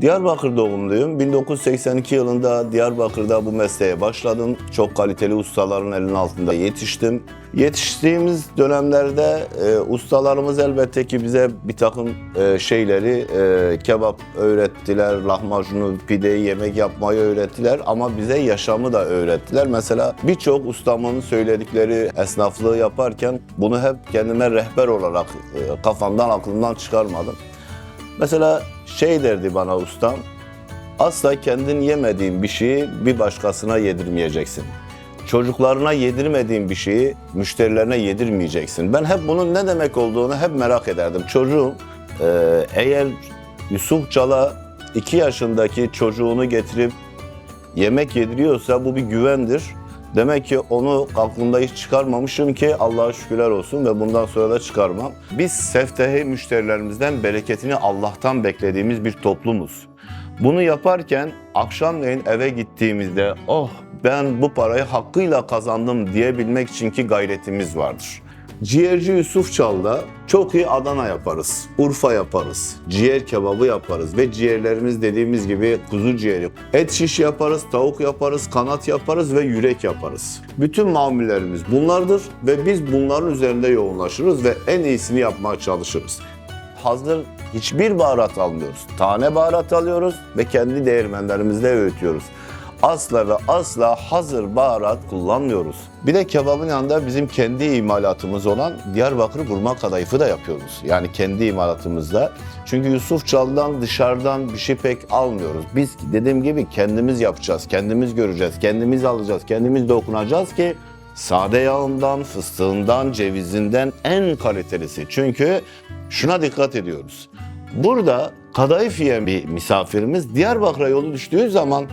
Diyarbakır doğumluyum. 1982 yılında Diyarbakır'da bu mesleğe başladım. Çok kaliteli ustaların elinin altında yetiştim. Yetiştiğimiz dönemlerde e, ustalarımız elbette ki bize bir takım e, şeyleri, e, kebap öğrettiler, lahmacunu, pideyi, yemek yapmayı öğrettiler ama bize yaşamı da öğrettiler. Mesela birçok ustamın söyledikleri esnaflığı yaparken bunu hep kendime rehber olarak e, kafamdan, aklımdan çıkarmadım. Mesela şey derdi bana ustam, asla kendin yemediğin bir şeyi bir başkasına yedirmeyeceksin. Çocuklarına yedirmediğin bir şeyi müşterilerine yedirmeyeceksin. Ben hep bunun ne demek olduğunu hep merak ederdim. Çocuğum e, eğer Yusuf Çal'a 2 yaşındaki çocuğunu getirip yemek yediriyorsa bu bir güvendir. Demek ki onu aklımda hiç çıkarmamışım ki Allah'a şükürler olsun ve bundan sonra da çıkarmam. Biz seftehi müşterilerimizden bereketini Allah'tan beklediğimiz bir toplumuz. Bunu yaparken akşamleyin eve gittiğimizde oh ben bu parayı hakkıyla kazandım diyebilmek için ki gayretimiz vardır. Ciğerci Yusuf Çal'da çok iyi Adana yaparız, Urfa yaparız, ciğer kebabı yaparız ve ciğerlerimiz dediğimiz gibi kuzu ciğeri. Et şiş yaparız, tavuk yaparız, kanat yaparız ve yürek yaparız. Bütün mamullerimiz bunlardır ve biz bunların üzerinde yoğunlaşırız ve en iyisini yapmaya çalışırız. Hazır hiçbir baharat almıyoruz. Tane baharat alıyoruz ve kendi değirmenlerimizde öğütüyoruz asla ve asla hazır baharat kullanmıyoruz. Bir de kebabın yanında bizim kendi imalatımız olan Diyarbakır burma kadayıfı da yapıyoruz. Yani kendi imalatımızda. Çünkü Yusuf Çal'dan dışarıdan bir şey pek almıyoruz. Biz dediğim gibi kendimiz yapacağız, kendimiz göreceğiz, kendimiz alacağız, kendimiz dokunacağız ki sade yağından, fıstığından, cevizinden en kalitelisi. Çünkü şuna dikkat ediyoruz. Burada kadayıf yiyen bir misafirimiz Diyarbakır'a yolu düştüğü zaman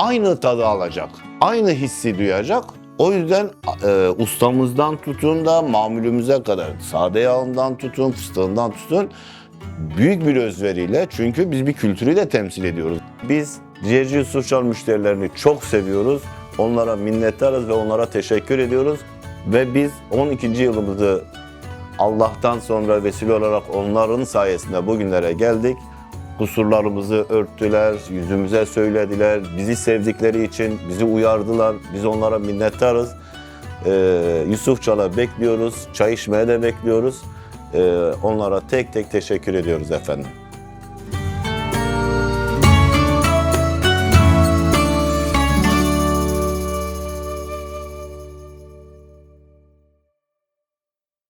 aynı tadı alacak, aynı hissi duyacak. O yüzden e, ustamızdan tutun da mamulümüze kadar sade yağından tutun, fıstığından tutun büyük bir özveriyle çünkü biz bir kültürü de temsil ediyoruz. Biz Ciğerci Yusuf müşterilerini çok seviyoruz. Onlara minnettarız ve onlara teşekkür ediyoruz. Ve biz 12. yılımızı Allah'tan sonra vesile olarak onların sayesinde bugünlere geldik kusurlarımızı örttüler, yüzümüze söylediler, bizi sevdikleri için bizi uyardılar, biz onlara minnettarız. Ee, Yusuf Çal'a bekliyoruz, çay içmeye de bekliyoruz. Ee, onlara tek tek teşekkür ediyoruz efendim.